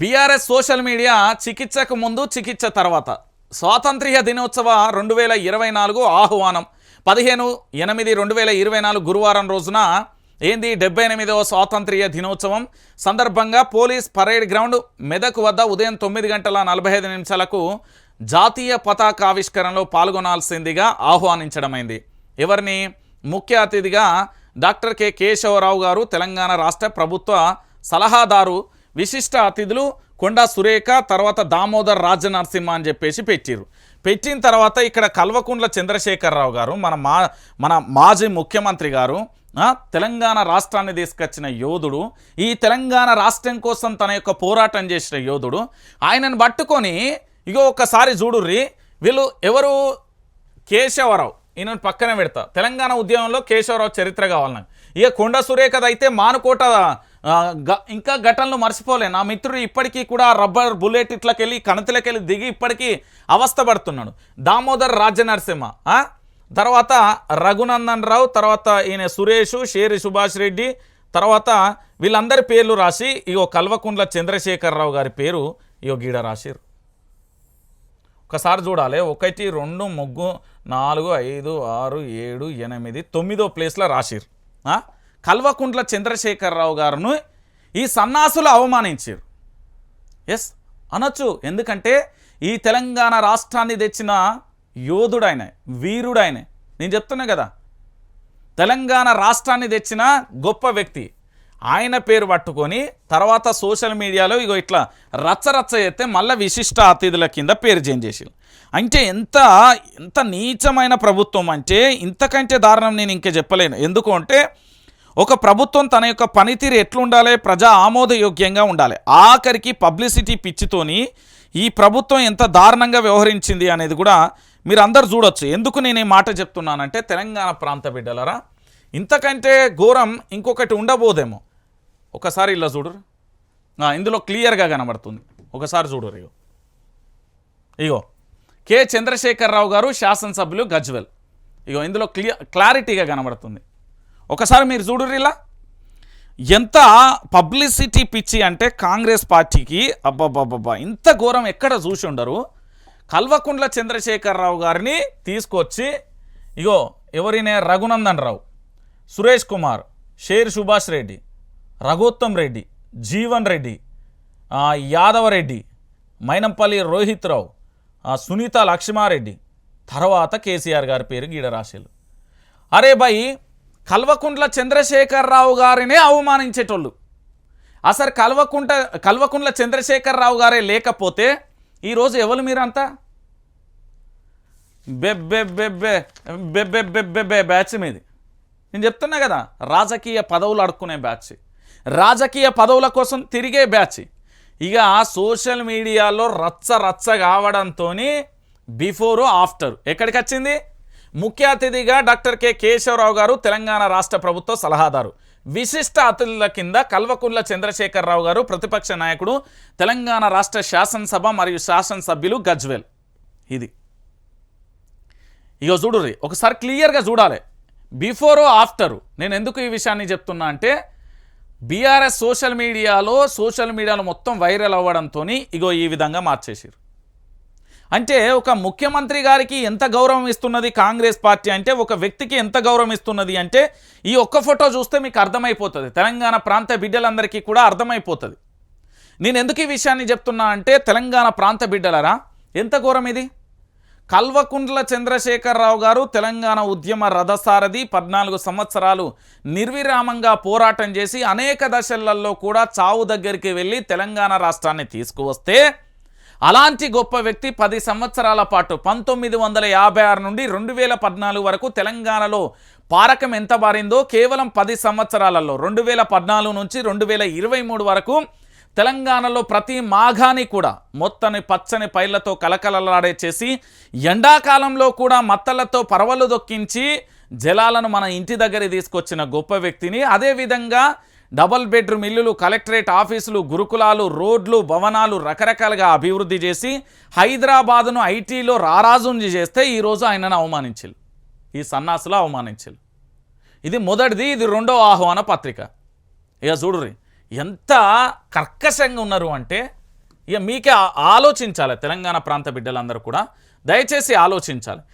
BRS social media చికిత్సకు ముందు చికిత్స తర్వాత. స్వాతంత్ర్య దినోత్సవ రెండు వేల ఇరవై నాలుగు ఆహ్వానం. పదిహేను ఎనిమిది రెండు వేల ఇరవై నాలుగు గురువారం రోజున ఏంది డెబ్బై ఎనిమిదవ స్వాతంత్ర్య దినోత్సవం? సందర్భంగా పోలీస్ పరేడ్ గ్రౌండ్ మెదక్ వద్ద ఉదయం తొమ్మిది గంటల నలభై ఐదు నిమిషాలకు జాతీయ పతాకావిష్కరణలో పాల్గొనాల్సిందిగా ఆహ్వానించడమైంది. ఎవరిని? ముఖ్య అతిథిగా డాక్టర్ కె. కేశవరావు గారు తెలంగాణ రాష్ట్ర ప్రభుత్వ సలహాదారు విశిష్ట అతిథులు కొండా సురేఖ తర్వాత దామోదర్ రాజనరసింహ అని చెప్పేసి పెట్టిరు పెట్టిన తర్వాత ఇక్కడ కల్వకుంట్ల చంద్రశేఖరరావు గారు మన మా మన మాజీ ముఖ్యమంత్రి గారు తెలంగాణ రాష్ట్రాన్ని తీసుకొచ్చిన యోధుడు ఈ తెలంగాణ రాష్ట్రం కోసం తన యొక్క పోరాటం చేసిన యోధుడు ఆయనను పట్టుకొని ఇగో ఒకసారి చూడుర్రి వీళ్ళు ఎవరు? కేశవరావు. ఈయన పక్కన పెడతా. తెలంగాణ ఉద్యమంలో కేశవరావు చరిత్ర కావాలి నాకు ఇక కొండ సురేఖది అయితే మానుకోట గ- ఇంకా ఘటనలు మర్చిపోలే. నా మిత్రుడు ఇప్పటికీ కూడా రబ్బర్ బుల్లెట్ ఇట్లకెళ్ళి కణతులకెళ్ళి దిగి ఇప్పటికీ అవస్థ పడుతున్నాడు. దామోదర్ రాజనరసింహ తర్వాత రఘునందన్ రావు తర్వాత ఈయన సురేష్ షేరి సుభాష్ రెడ్డి తర్వాత వీళ్ళందరి పేర్లు రాసి ఇగో కల్వకుండ్ల చంద్రశేఖరరావు గారి పేరు ఇగో గీడ రాసిరు ఒకసారి చూడాలి. ఒకటి రెండు ముగ్గు నాలుగు ఐదు ఆరు ఏడు ఎనిమిది తొమ్మిదో ప్లేస్లో రాసిరు కల్వకుంట్ల చంద్రశేఖరరావు గారును ఈ సన్నాసులు అవమానించారు. ఎస్ అనొచ్చు. ఎందుకంటే ఈ తెలంగాణ రాష్ట్రాన్ని తెచ్చిన యోధుడైన వీరుడైన నేను చెప్తున్నా కదా తెలంగాణ రాష్ట్రాన్ని తెచ్చిన గొప్ప వ్యక్తి ఆయన పేరు పట్టుకొని తర్వాత సోషల్ మీడియాలో ఇగో ఇట్లా రచ్చ రచ్చ చేస్తే మళ్ళీ విశిష్ట అతిథుల కింద పేరు చేంజ్ చేసి అంటే ఎంత ఎంత నీచమైన ప్రభుత్వం అంటే ఇంతకంటే దారుణం నేను ఇంకా చెప్పలేను. ఎందుకు అంటే ఒక ప్రభుత్వం తన యొక్క పనితీరు ఎట్లుండాలి ప్రజా ఆమోదయోగ్యంగా ఉండాలి. ఆఖరికి పబ్లిసిటీ పిచ్చితోని ఈ ప్రభుత్వం ఎంత దారుణంగా వ్యవహరించింది అనేది కూడా మీరు అందరు చూడొచ్చు. ఎందుకు నేను ఈ మాట చెప్తున్నానంటే తెలంగాణ ప్రాంత బిడ్డలరా ఇంతకంటే ఘోరం ఇంకొకటి ఉండబోదేమో. ఒకసారి ఇలా చూడరు ఇందులో క్లియర్గా కనబడుతుంది. ఒకసారి చూడరు ఇగో. ఇగో. కె. చంద్రశేఖరరావు గారు శాసనసభ్యులు గజ్వెల్. ఇగో ఇందులో క్లియర్ క్లారిటీగా కనబడుతుంది. ఒకసారి మీరు చూడరు ఇలా. ఎంత పబ్లిసిటీ పిచ్చి అంటే కాంగ్రెస్ పార్టీకి అబ్బబ్బబ్బబ్బా ఇంత ఘోరం ఎక్కడ చూసి ఉండరు. కల్వకుంట్ల చంద్రశేఖరరావు గారిని తీసుకొచ్చి ఇగో ఎవరినే? రఘునందన్ రావు సురేష్ కుమార్ షేర్ సుభాష్ రెడ్డి రఘోత్తం రెడ్డి జీవన్ రెడ్డి యాదవరెడ్డి మైనంపల్లి రోహిత్ రావు సునీత లక్ష్మారెడ్డి తర్వాత కేసీఆర్ గారి పేరు గీడ రాశేలు అరే భయ్ కల్వకుంట్ల చంద్రశేఖరరావు గారినే అవమానించేటోళ్ళు. అసలు కల్వకుంట కల్వకుంట్ల చంద్రశేఖరరావు గారే లేకపోతే ఈరోజు ఎవరు మీరంతా? బెబ్బె బెబ్బె బెబ్బె బెబ్బె బ్యాచ్ మీది. నేను చెప్తున్నా కదా రాజకీయ పదవులు అడుక్కునే బ్యాచ్. రాజకీయ పదవుల కోసం తిరిగే బ్యాచ్. ఇక సోషల్ మీడియాలో రచ్చ రచ్చ కావడంతో బిఫోరు ఆఫ్టర్. ఎక్కడికి వచ్చింది? ముఖ్య అతిథిగా డాక్టర్ కె. కేశవరావు గారు తెలంగాణ రాష్ట్ర ప్రభుత్వ సలహాదారు. విశిష్ట అతిథుల కింద కల్వకుంట్ల చంద్రశేఖరరావు గారు ప్రతిపక్ష నాయకుడు తెలంగాణ రాష్ట్ర శాసనసభ మరియు శాసనసభ్యులు గజ్వెల్. ఇది. ఇక చూడు ఒకసారి క్లియర్గా చూడాలి. Before after. నేను ఎందుకు ఈ విషయాన్ని చెప్తున్నా అంటే బీఆర్ఎస్ సోషల్ మీడియాలో సోషల్ మీడియాలో మొత్తం వైరల్ అవ్వడంతో ఇగో ఈ విధంగా మార్చేసారు అంటే ఒక ముఖ్యమంత్రి గారికి ఎంత గౌరవం ఇస్తున్నది కాంగ్రెస్ పార్టీ అంటే ఒక వ్యక్తికి ఎంత గౌరవం ఇస్తున్నది అంటే ఈ ఒక్క ఫోటో చూస్తే మీకు అర్థమైపోతుంది. తెలంగాణ ప్రాంత బిడ్డలందరికీ కూడా అర్థమైపోతుంది. నేను ఎందుకు ఈ విషయాన్ని చెప్తున్నా అంటే తెలంగాణ ప్రాంత బిడ్డలరా ఎంత ఘోరం ఇది? కల్వకుంట్ల చంద్రశేఖరరావు గారు తెలంగాణ ఉద్యమ రథసారథి పద్నాలుగు సంవత్సరాలు నిర్విరామంగా పోరాటం చేసి అనేక దశలలో కూడా చావు దగ్గరికి వెళ్ళి తెలంగాణ రాష్ట్రాన్ని తీసుకువస్తే అలాంటి గొప్ప వ్యక్తి పది సంవత్సరాల పాటు పంతొమ్మిది వందల యాభై ఆరు నుండి రెండు వేల పద్నాలుగు వరకు తెలంగాణలో పారకం ఎంత బారిందో కేవలం పది సంవత్సరాలలో రెండు వేల పద్నాలుగు నుంచి రెండు వేల ఇరవై మూడు వరకు తెలంగాణలో ప్రతి మాఘాని కూడా మొత్తని పచ్చని పైర్లతో కలకలలాడే చేసి ఎండాకాలంలో కూడా మత్తలతో పరవలు దొక్కించి జలాలను మన ఇంటి దగ్గర తీసుకొచ్చిన గొప్ప వ్యక్తిని. అదేవిధంగా డబల్ బెడ్రూమ్ ఇల్లులు కలెక్టరేట్ ఆఫీసులు గురుకులాలు రోడ్లు భవనాలు రకరకాలుగా అభివృద్ధి చేసి హైదరాబాదును ఐటీలో రారాజుని చేస్తే ఈరోజు ఆయనను అవమానించారు ఈ సన్నాసులు అవమానించారు ఇది మొదటిది ఇది రెండో ఆహ్వాన పత్రిక. ఇక చూడుర్రి. ఎంత కర్కశంగా ఉన్నారు అంటే ఇక మీకే ఆలోచించాలి తెలంగాణ ప్రాంత బిడ్డలందరూ కూడా. దయచేసి ఆలోచించాలి.